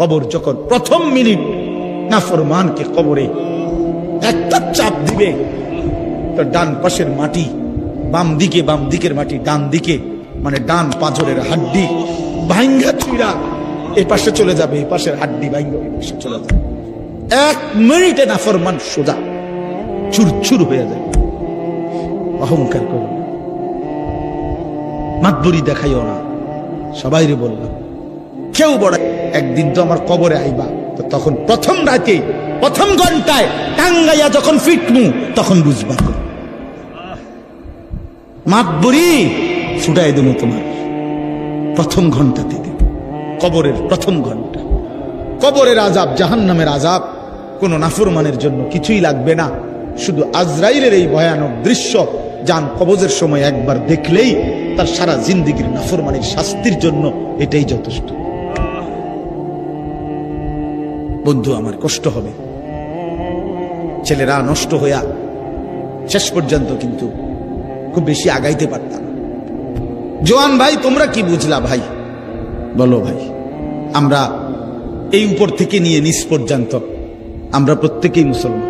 কবর যখন প্রথম মিনিট নাফরমানকে কবরে একটা চাপ দিবে, তো ডান পাশের মাটি, বাম দিকে, বাম দিকের মাটি, ডান দিকে মানে ডান পাঁজরের হাড্ডি ভাঙ্গা চুইরা এই পাশে চলে যাবে এই পাশের হাড্ডি ভাঙ্গা এই পাশে চলে যাবে। এক মিনিটে নাফরমান সোজা চুরচুর হয়ে যায়। অহংকার করো না। মাতবুরি দেখাইও না। সবাই রে বললাম, কেউ বড় একদিন তো আমার কবরে আইবা। তো তখন প্রথম রাতে, প্রথম ঘন্টায় টাঙ্গাইয়া যখন ফিটমু, তখন বুঝবা মাতবুরি ছুটাই দেবো তোমার। প্রথম ঘন্টাতে দেব। কবরের প্রথম ঘণ্টা। কবরের আজাব জাহান নামের আজাব কোন নাফরমানের জন্য কিছুই লাগবে না। শুধু আজরাইলের এই ভয়ানক দৃশ্য, যান কবজের সময় একবার দেখলেই তার সারা জিন্দিগির নাফরমানির শাস্তির জন্য এটাই যথেষ্ট। বন্ধু, আমার কষ্ট হবে। ছেলেরা নষ্ট হইয়া শেষ পর্যন্ত কিন্তু খুব বেশি আগাইতে পারতাম। জোয়ান ভাই, তোমরা কি বুঝলা ভাই? বলো ভাই, আমরা এই উপর থেকে নিয়ে নিচ পর্যন্ত আমরা প্রত্যেকেই মুসলমান।